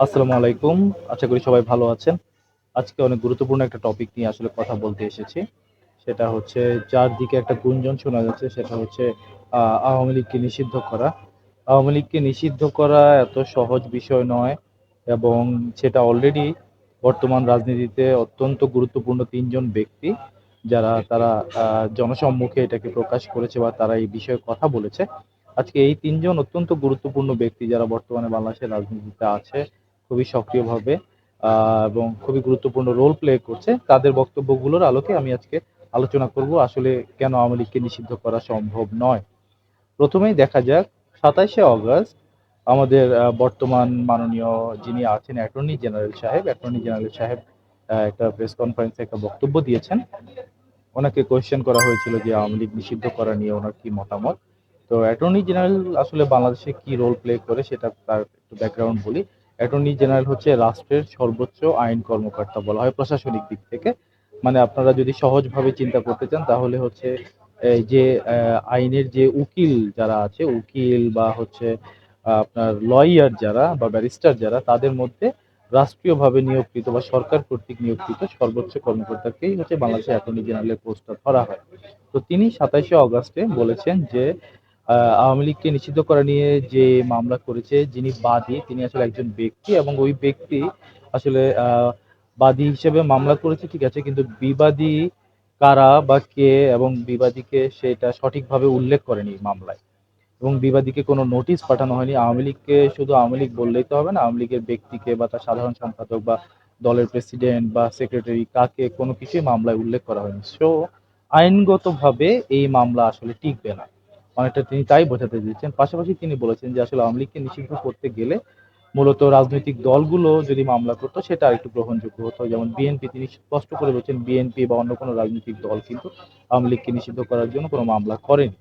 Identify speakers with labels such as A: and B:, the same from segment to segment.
A: আসসালামু আলাইকুম। আশা করি সবাই ভালো আছেন। আজকে অনেক গুরুত্বপূর্ণ একটা টপিক নিয়ে আসলে কথা বলতে এসেছি। সেটা হচ্ছে চারদিকে একটা গুঞ্জন শোনা যাচ্ছে, সেটা হচ্ছে আওয়ামী লীগকে নিষিদ্ধ করা। আওয়ামী লীগকে নিষিদ্ধ করা এত সহজ বিষয় নয় এবং সেটা অলরেডি বর্তমান রাজনীতিতে অত্যন্ত গুরুত্বপূর্ণ তিনজন ব্যক্তি যারা তারা জনসম্মুখে এটাকে প্রকাশ করেছে বা তারা এই বিষয়ে কথা বলেছে। আজকে এই তিনজন অত্যন্ত গুরুত্বপূর্ণ ব্যক্তি যারা বর্তমানে বাংলাদেশের রাজনীতিতে আছে খুবই সক্রিয়ভাবে এবং খুবই গুরুত্বপূর্ণ রোল প্লে করছে। তাদের বক্তব্যগুলোর আলোকে আমি আজকে আলোচনা করব আসলে কেন আওয়ামী লীগকে নিষিদ্ধ করা সম্ভব নয়। প্রথমেই দেখা যাক ২৭শে অগাস্ট আমাদের বর্তমান মাননীয় যিনি আছেন অ্যাটর্নি জেনারেল সাহেব, অ্যাটর্নি জেনারেল সাহেব একটা প্রেস কনফারেন্সে একটা বক্তব্য দিয়েছেন। ওনাকে কোয়েশ্চেন করা হয়েছিল যে আওয়ামী লীগ নিষিদ্ধ করা নিয়ে ওনার কি মতামত। তো অ্যাটর্নি জেনারেল আসলে বাংলাদেশে কি রোল প্লে করে সেটা তার একটু ব্যাকগ্রাউন্ড বলি। অ্যাটর্নি জেনারেল হচ্ছে রাষ্ট্রের সর্বোচ্চ আইন কর্মকর্তা বলা হয় প্রশাসনিক দিক থেকে। মানে আপনারা যদি সহজভাবে চিন্তা করতে চান তাহলে হচ্ছে যে আইনের যে উকিল যারা আছে, উকিল বা হচ্ছে আপনার লয়ার যারা বা ব্যারিস্টার যারা তাদের মধ্যে রাষ্ট্রীয়ভাবে নিয়োগকৃত বা সরকার কর্তৃক নিয়োগকৃত সর্বোচ্চ কর্মকর্তাকেই হচ্ছে বাংলাদেশের অ্যাটর্নি জেনারেলের পোস্টটা ধরা হয়। তো তিনি ২৭শে অগাস্টে বলেছেন যে আওয়ামী লীগকে নিষিদ্ধ করা নিয়ে যে মামলা করেছে, যিনি বাদী, তিনি আসলে একজন ব্যক্তি এবং ওই ব্যক্তি আসলে বাদী হিসেবে মামলা করেছে, ঠিক আছে, কিন্তু বিবাদী কারা বা কে এবং বিবাদীকে সেটা সঠিকভাবে উল্লেখ করেনি মামলায়। এবং বিবাদীকে কোনো নোটিশ পাঠানো হয়নি। আওয়ামী লীগকে শুধু আওয়ামী লীগ বললেই তো হবে না। আওয়ামী লীগের ব্যক্তিকে বা তার সাধারণ সম্পাদক বা দলের প্রেসিডেন্ট বা সেক্রেটারি কাকে কোনো কিছুই মামলায় উল্লেখ করা হয়নি। সো আইনগতভাবে এই মামলা আসলে টিকবে না। অনেকটা তিনি তাই বোঝাতে চেয়েছেন। পাশাপাশি তিনি বলেছেন যে, আসলে আওয়ামী লীগকে নিষিদ্ধ করতে গেলে মূলত রাজনৈতিক দলগুলো যদি মামলা করতো, সেটা আরেকটু গ্রহণযোগ্য হতো। যেমন বিএনপি তিনি স্পষ্ট করে বলেছেন বিএনপি বা অন্য কোনো রাজনৈতিক দল কিন্তু আওয়ামী লীগকে নিষিদ্ধ করার জন্য কোনো মামলা করেনি।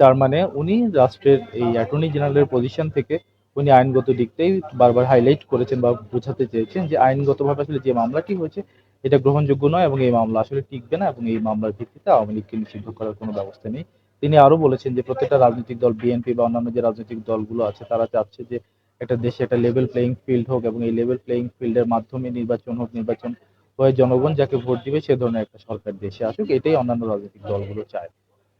A: তার মানে উনি রাষ্ট্রের এই অ্যাটর্নি জেনারেলের পজিশন থেকে উনি আইনগত দিকটাই বারবার হাইলাইট করেছেন বা বোঝাতে চেয়েছেন যে, আইনগতভাবে আসলে যে মামলাটি হয়েছে, এটা গ্রহণযোগ্য নয় এবং এই মামলা আসলে টিকবে না এবং এই মামলার ভিত্তিতে আওয়ামী লীগকে নিষিদ্ধ করার কোনো ব্যবস্থা নেই। তিনি আরও বলেছেন যে প্রত্যেকটা রাজনৈতিক দল বিএনপি বা অন্যান্য যে রাজনৈতিক দলগুলো আছে তারা চাচ্ছে যে একটা দেশে একটা লেভেল প্লেইং ফিল্ড হোক এবং এই লেভেল প্লেইং ফিল্ডের মাধ্যমে নির্বাচন হোক, নির্বাচন হয়ে জনগণ যাকে ভোট দিবে সে ধরনের একটা সরকার দেশে আসুক এটাই অন্যান্য রাজনৈতিক দলগুলো চায়।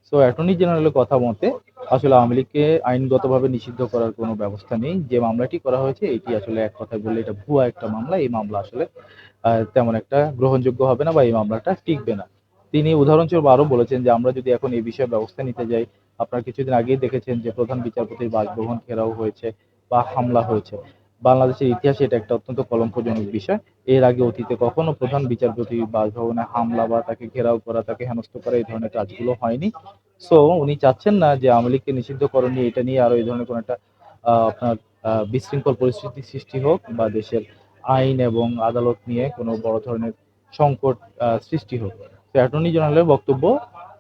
A: সো অ্যাটর্নি জেনারেলের কথা মতে আসলে আওয়ামী লীগকে আইনগতভাবে নিষিদ্ধ করার কোনো ব্যবস্থা নেই। যে মামলাটি করা হয়েছে এটি আসলে এক কথায় বললে এটা ভুয়া একটা মামলা। এই মামলা আসলে তেমন একটা গ্রহণযোগ্য হবে না বা এই মামলাটা টিকবে না। তিনি উদাহরণস্বরূপ আরও বলেছেন যে আমরা যদি এখন এই বিষয়ে ব্যবস্থা নিতে যাই, আপনারা কিছুদিন আগেই দেখেছেন যে প্রধান বিচারপতির বাসভবন ঘেরাও হয়েছে বা হামলা হয়েছে। বাংলাদেশের ইতিহাসে এটা একটা অত্যন্ত কলঙ্কজনক বিষয়। এর আগে অতীতে কখনো প্রধান বিচারপতির বাসভবনে হামলা বা তাকে ঘেরাও করা, তাকে হেনস্থ করা এই ধরনের কাজগুলো হয়নি। সো উনি চাচ্ছেন না যে আওয়ামী লীগকে নিষিদ্ধকরণ নিয়ে এটা নিয়ে আরও এই ধরনের কোনো একটা আপনার বিশৃঙ্খল পরিস্থিতি সৃষ্টি হোক বা দেশের আইন এবং আদালত নিয়ে কোনো বড় ধরনের সংকট সৃষ্টি হোক। অ্যাটর্নি জেনারেলের বক্তব্য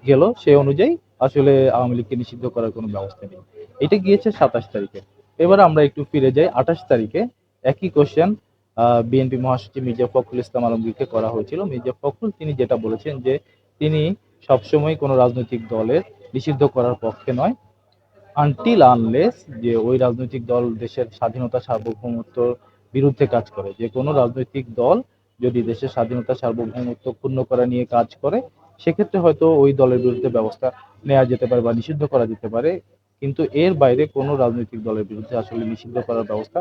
A: গেল, সে অনুযায়ী আসলে আওয়ামী লীগকে নিষিদ্ধ করার কোনো ব্যবস্থা নেই। এটা গিয়েছে ২৭ তারিখে। এবার আমরা একটু ফিরে যাই ২৮ তারিখে একই কোয়েশ্চেন আ, বিএনপি মহাসচিব মির্জা ফখরুল ইসলাম আলমগীরকে করা হয়েছিল। মির্জা ফখরুল, তিনি যেটা বলেছেন যে তিনি সবসময় কোনো রাজনৈতিক দলের নিষিদ্ধ করার পক্ষে নয়। আনটিল আনলেস যে ওই রাজনৈতিক দল দেশের স্বাধীনতা সার্বভৌমত্বর বিরুদ্ধে কাজ করে। যে কোনো রাজনৈতিক দল যদি দেশের স্বাধীনতা সার্বভৌমত্ব ক্ষুণ্ণ করা নিয়ে কাজ করে, সেক্ষেত্রে হয়তো ওই দলের বিরুদ্ধে ব্যবস্থা নেওয়া যেতে পারে বা নিষিদ্ধ করা যেতে পারে। কিন্তু এর বাইরে কোনো রাজনৈতিক দলের বিরুদ্ধে আসলে নিষিদ্ধ করার ব্যবস্থা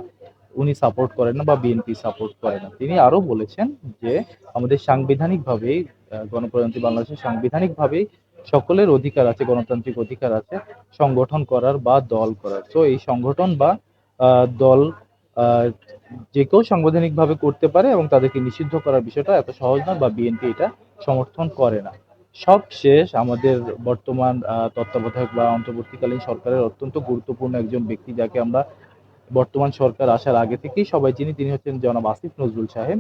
A: উনি সাপোর্ট করেন না বা বিএনপি সাপোর্ট করে না। তিনি আরও বলেছেন যে আমাদের সাংবিধানিকভাবেই গণপ্রজাতন্ত্রী বাংলাদেশের সাংবিধানিকভাবেই সকলের অধিকার আছে, গণতান্ত্রিক অধিকার আছে সংগঠন করার বা দল করার। তো এই সংগঠন বা দল যে কেউ সাংবিধানিকভাবে করতে পারে এবং তাদেরকে নিষিদ্ধ করার বিষয়টা এত সহজ নয় বা বিএনপি এটা সমর্থন করে না। সবশেষ আমাদের বর্তমান তত্ত্বাবধায়ক বা অন্তর্বর্তীকালীন সরকারের অত্যন্ত গুরুত্বপূর্ণ একজন ব্যক্তি যাকে আমরা বর্তমান সরকার আসার আগে থেকেই সবাই চিনি। তিনি হচ্ছেন জনাব আসিফ নজরুল সাহেব।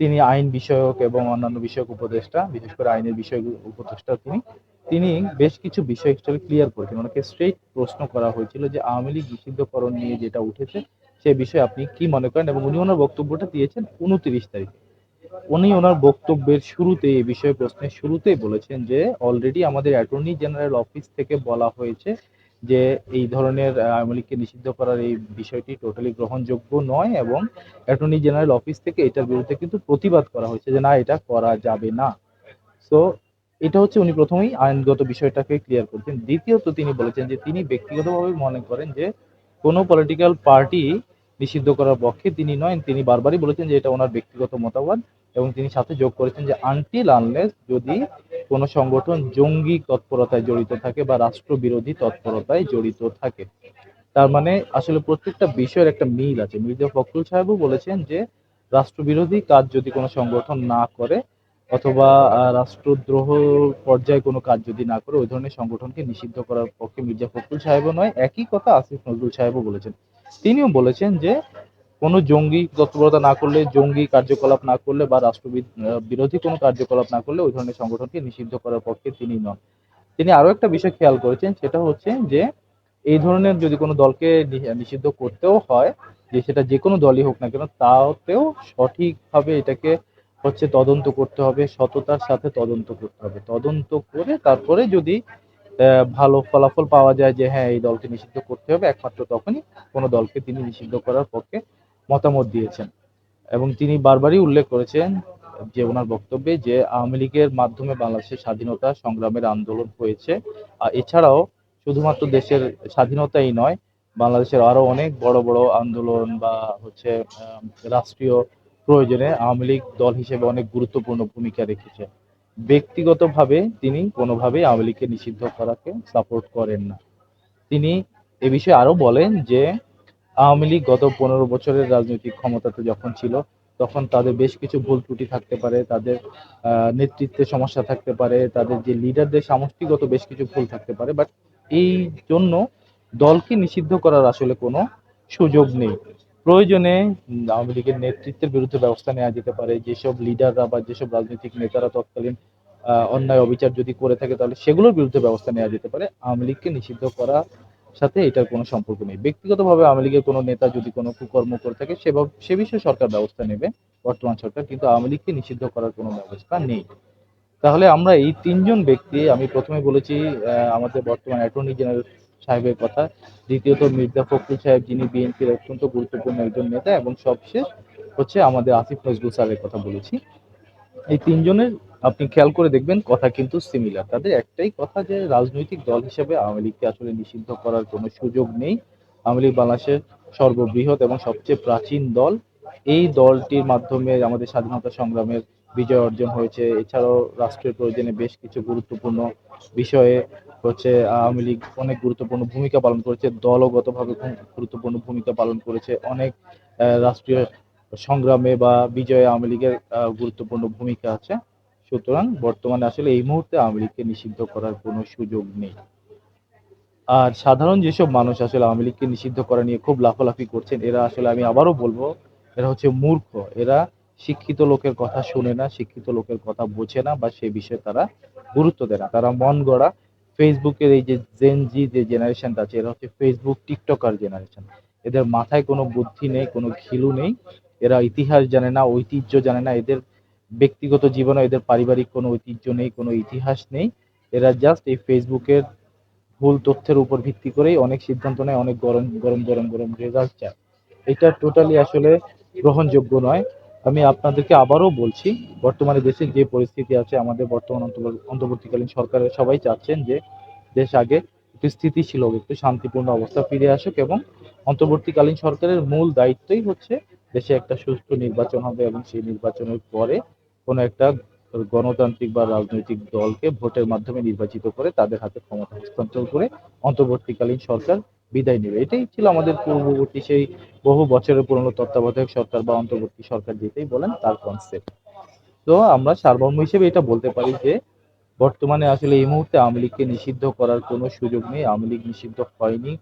A: তিনি আইন বিষয়ক এবং অন্যান্য বিষয়ক উপদেষ্টা, বিশেষ করে আইনের বিষয় উপদেষ্টা তিনি। তিনি বেশ কিছু বিষয় ক্লিয়ার করেছেন। ওনাকে স্ট্রেইট প্রশ্ন করা হয়েছিল যে আওয়ামী লীগ নিষিদ্ধকরণ নিয়ে যেটা উঠেছে সে বিষয়ে আপনি কি মনে করেন? এবং উনি ওনার বক্তব্যটা দিয়েছেন ২৯ তারিখে। উনি ওনার বক্তব্যের শুরুতে, এই বিষয়ে প্রশ্নের শুরুতেই বলেছেন যে অলরেডি আমাদের অ্যাটর্নি জেনারেল অফিস থেকে বলা হয়েছে যে, এই ধরনের আওয়ামী লীগকে নিষিদ্ধ করার এই বিষয়টি টোটালি গ্রহণযোগ্য নয় এবং অ্যাটর্নি জেনারেল অফিস থেকে এটার বিরুদ্ধে কিন্তু প্রতিবাদ করা হয়েছে যে, না, এটা করা যাবে না সো এটা হচ্ছে উনি প্রথমেই আইনগত বিষয়টাকে ক্লিয়ার করছেন দ্বিতীয়ত তিনি বলেছেন যে, তিনি ব্যক্তিগতভাবে মনে করেন যে কোনো পলিটিক্যাল পার্টি নিষিদ্ধ করার পক্ষে তিনি নয়, তিনি বারবারই বলেছেন যে এটা ওনার ব্যক্তিগত মতামত এবং তিনি সাথে যোগ করেছেন যে আনটিল আনলেস যদি কোনো সংগঠন জঙ্গি তৎপরতায় জড়িত থাকে বা রাষ্ট্রবিরোধী তৎপরতায় জড়িত থাকে। তার মানে আসলে প্রত্যেকটা বিষয়ের একটা মিল আছে। মির্জা ফখরুল সাহেবও বলেছেন যে রাষ্ট্রবিরোধী কাজ যদি কোনো সংগঠন না করে অথবা রাষ্ট্রদ্রোহ পর্যায়ে কোনো কাজ যদি না করে, ওই ধরনের সংগঠনকে নিষিদ্ধ করার পক্ষে মির্জা ফখরুল সাহেবও নয়, একই কথা আসিফ নজরুল সাহেবও বলেছেন। তিনিও বলেছেন যে, কোনো জঙ্গি তৎপরতা না করলে, জঙ্গি কার্যকলাপ না করলে বা রাষ্ট্রবিদ বিরোধী কোনো কার্যকলাপ না করলে ওই ধরনের সংগঠনকে নিষিদ্ধ করার পক্ষে তিনি নন। তিনি আরও একটা বিষয় খেয়াল করেছেন, সেটা হচ্ছে যে, এই ধরনের যদি কোনো দলকে নিষিদ্ধ করতেও হয়, যে সেটা যে কোনো দলই হোক না কেন, তাতেও সঠিকভাবে এটাকে হচ্ছে তদন্ত করতে হবে, সততার সাথে তদন্ত করতে হবে। তদন্ত করে তারপরে যদি ভালো ফলাফল পাওয়া যায় যে হ্যাঁ এই দলকে নিষিদ্ধ করতে হবে, একমাত্র তখনই কোনো দলকে তিনি নিষিদ্ধ করার পক্ষে মতামত দিয়েছেন। এবং তিনি বারবারই উল্লেখ করেছেন যে ওনার বক্তব্যে যে আওয়ামী লীগের মাধ্যমে বাংলাদেশের স্বাধীনতা সংগ্রামের আন্দোলন হয়েছে। আর এছাড়াও শুধুমাত্র দেশের স্বাধীনতাই নয়, বাংলাদেশের আরও অনেক বড় বড় আন্দোলন বা হচ্ছে রাষ্ট্রীয় প্রয়োজনে আওয়ামী লীগ দল হিসেবে অনেক গুরুত্বপূর্ণ ভূমিকা রেখেছে। ব্যক্তিগতভাবে তিনি কোনোভাবেই আওয়ামী লীগকে নিষিদ্ধ করাকে সাপোর্ট করেন না। তিনি এ বিষয়ে আরও বলেন যে, আওয়ামী লীগ গত পনেরো বছরের রাজনৈতিক ক্ষমতাতে যখন ছিল, তখন তাদের বেশ কিছু ভুল ত্রুটি থাকতে পারে, তাদের নেতৃত্বে সমস্যা থাকতে পারে, তাদের যে লিডারদের সামষ্টিগত বেশ কিছু ভুল থাকতে পারে বাট এই জন্য দলকে নিষিদ্ধ করার আসলে কোনো সুযোগ নেই। প্রয়োজনে আওয়ামী লীগের নেতৃত্বের বিরুদ্ধে ব্যবস্থা নেওয়া যেতে পারে। যেসব লিডাররা বা যেসব রাজনৈতিক নেতারা তৎকালীন অন্যায় অবিচার যদি করে থাকে, তাহলে সেগুলোর বিরুদ্ধে ব্যবস্থা নেওয়া যেতে পারে। আওয়ামী লীগকে নিষিদ্ধ করা সাথে এটার কোনো সম্পর্ক নেই। ব্যক্তিগতভাবে আওয়ামী লীগের কোনো নেতা যদি কোনো কুকর্ম করে থাকে সেভাবে সে বিষয়ে সরকার ব্যবস্থা নেবে, বর্তমান সরকার, কিন্তু আওয়ামী লীগকে নিষিদ্ধ করার কোনো ব্যবস্থা নেই। তাহলে আমরা এই তিনজন ব্যক্তি, আমি প্রথমে বলেছি আমাদের বর্তমান অ্যাটর্নি জেনারেল সাহেবের কথা। দ্বিতীয়ত মির্জা ফখরুল সাহেব যিনি বিএনপির অত্যন্ত গুরুত্বপূর্ণ একজন নেতা এবং সবশেষ হচ্ছে আমাদের আসিফ নজরুল স্যারের কথা বলেছি। এই তিনজনের আপনি খেয়াল করে দেখবেন কথা কিন্তু সিমিলার তাদের একটাই কথা যে রাজনৈতিক দল হিসেবে আওয়ামী লীগকে আসলে নিষিদ্ধ করার কোনো সুযোগ নেই। আওয়ামী লীগ বাংলাদেশের সর্ববৃহৎ এবং সবচেয়ে প্রাচীন দল। এই দলটির মাধ্যমে আমাদের স্বাধীনতা সংগ্রামের বিজয় অর্জন হয়েছে। এছাড়াও রাষ্ট্রের প্রয়োজনে বেশ কিছু গুরুত্বপূর্ণ বিষয়ে হচ্ছে আওয়ামী লীগ অনেক গুরুত্বপূর্ণ ভূমিকা পালন করেছে, দলগতভাবে গুরুত্বপূর্ণ ভূমিকা পালন করেছে, অনেক রাষ্ট্রীয় সংগ্রামে বা বিজয়ে আওয়ামী লীগের গুরুত্বপূর্ণ ভূমিকা আছে। সুতরাং বর্তমানে আসলে এই মুহূর্তে আওয়ামী লীগকে নিষিদ্ধ করার কোনো সুযোগ নেই। আর সাধারণ যেসব মানুষ আসলে আওয়ামী লীগকে নিষিদ্ধ করা নিয়ে খুব লাফালাফি করছেন, এরা আসলে আমি আবারও বলব, এরা হচ্ছে মূর্খ। এরা শিক্ষিত লোকের কথা শুনে না, শিক্ষিত লোকের কথা বোঝে না বা সে বিষয়ে তারা গুরুত্ব দেয় না। তারা মন গড়া ফেসবুকের এই যে জেন জি যে জেনারেশনটা আছে, এরা হচ্ছে ফেসবুক টিকটকার জেনারেশন এদের মাথায় কোনো বুদ্ধি নেই, কোনো ঘিলু নেই। এরা ইতিহাস জানে না, ঐতিহ্য জানে না। এদের ব্যক্তিগত জীবনে এদের পারিবারিক কোনো ঐতিহ্য নেই, কোনো ইতিহাস নেই। এরা জাস্ট এই ফেসবুকের ভুল তথ্যের উপর ভিত্তি করেই অনেক সিদ্ধান্ত নেয়, অনেক গরম গরম গরম গরম রেজাল্ট চায়। এটা টোটালি আসলে গ্রহণযোগ্য নয়। আমি আপনাদেরকে আবারও বলছি, বর্তমানে দেশের যে পরিস্থিতি আছে, আমাদের বর্তমান অন্তর্বর্তীকালীন সরকারের সবাই চাচ্ছেন যে দেশ আগে একটু স্থিতিশীল হোক, একটু শান্তিপূর্ণ অবস্থা ফিরে আসুক এবং অন্তর্বর্তীকালীন সরকারের মূল দায়িত্বই হচ্ছে দেশে একটা সুষ্ঠু নির্বাচন হবে এবং সেই নির্বাচনের পরে কোনো একটা গণতান্ত্রিক বা রাজনৈতিক দলকে ভোটের মাধ্যমে নির্বাচিত করে তাদের হাতে ক্ষমতা হস্তান্তর করে অন্তর্বর্তীকালীন সরকার বিদায় নেবে এটাই ছিল আমাদের পূর্ববর্তী সেই বহু বছরের পুরনো তত্ত্বাবধায়ক সরকার বা অন্তর্বর্তী সরকার যেটাই বলেন তার কনসেপ্ট তো আমরা সার্বভৌম হিসেবে এটা বলতে পারি যে, বর্তমানে আসলে এই মুহূর্তে আওয়ামী লীগকে নিষিদ্ধ করার কোনো সুযোগ নেই। আওয়ামী লীগ নিষিদ্ধ হয়নি,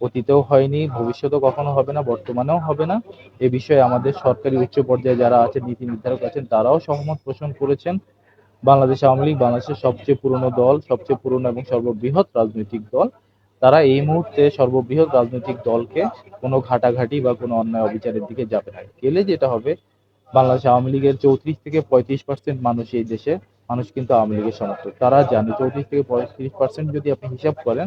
A: অতীতেও হয়নি, ভবিষ্যতেও কখনো হবে না, বর্তমানেও হবে না। এ বিষয়ে আমাদের সরকারি উচ্চ পর্যায়ে যারা আছে নীতি নির্ধারক আছেন, তারাও সহমত পোষণ করেছেন। বাংলাদেশ আওয়ামী লীগ বাংলাদেশের সবচেয়ে পুরনো দল, সবচেয়ে পুরনো এবং সর্ববৃহৎ রাজনৈতিক দল। তারা এই মুহূর্তে সর্ববৃহৎ রাজনৈতিক দলকে কোনো ঘাটাঘাটি বা কোনো অন্যায় অবিচারের দিকে যাবে না। গেলে যেটা হবে, বাংলাদেশ আওয়ামী লীগের চৌত্রিশ থেকে পঁয়ত্রিশ পার্সেন্ট মানুষ এই দেশে, মানুষ কিন্তু আওয়ামী লীগের সমর্থক। তারা জানে চৌত্রিশ থেকে পঁয়ত্রিশ পার্সেন্ট যদি আপনি হিসাব করেন,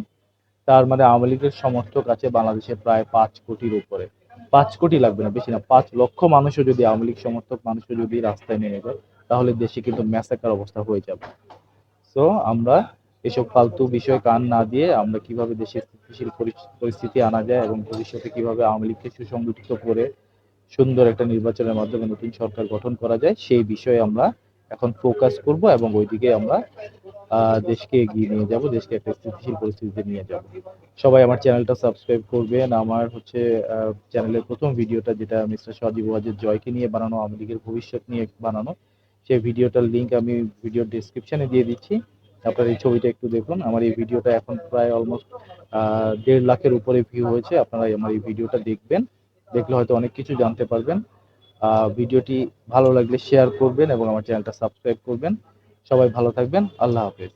A: তার মানে আওয়ামী লীগের সমর্থক আছে বাংলাদেশে প্রায় পাঁচ কোটির উপরে। পাঁচ কোটি লাগবে না, বেশি না, পাঁচ লক্ষ মানুষও যদি আওয়ামী লীগ সমর্থক, মানুষও যদি রাস্তায় নেমে যায়, তাহলে দেশে কিন্তু ম্যাসাকার অবস্থা হয়ে যাবে। তো আমরা এসব ফালতু বিষয়ে কান না দিয়ে আমরা কীভাবে দেশের স্থিতিশীল পরিস্থিতি আনা যায় এবং ভবিষ্যতে কীভাবে আওয়ামী লীগকে সুসংগঠিত করে সুন্দর একটা নির্বাচনের মাধ্যমে নতুন সরকার গঠন করা যায়, সেই বিষয়ে আমরা এখন ফোকাস করব এবং ওইদিকে আমরা দেশকে এগিয়ে নিয়ে যাব, দেশকে একটা স্থিতিশীল পরিস্থিতিতে নিয়ে যাব। সবাই আমার চ্যানেলটা সাবস্ক্রাইব করবেন। আমার হচ্ছে চ্যানেলের প্রথম ভিডিওটা যেটা মিস্টার সজীব ওয়াজের জয়কে নিয়ে বানানো, আওয়ামী লীগের ভবিষ্যৎ নিয়ে বানানো, সেই ভিডিওটার লিংক আমি ভিডিওর ডিসক্রিপশনে দিয়ে দিচ্ছি। আপনার এই ছবিটা একটু দেখুন। আমার এই ভিডিওটা এখন প্রায় অলমোস্ট দেড় লাখের উপরে ভিউ হয়েছে। আপনারা আমার এই ভিডিওটা দেখবেন। দেখলে হয়তো অনেক কিছু জানতে পারবেন। ভিডিওটি ভালো লাগলে শেয়ার করবেন এবং আমার চ্যানেলটা সাবস্ক্রাইব করবেন। সবাই ভালো থাকবেন। আল্লাহ হাফেজ।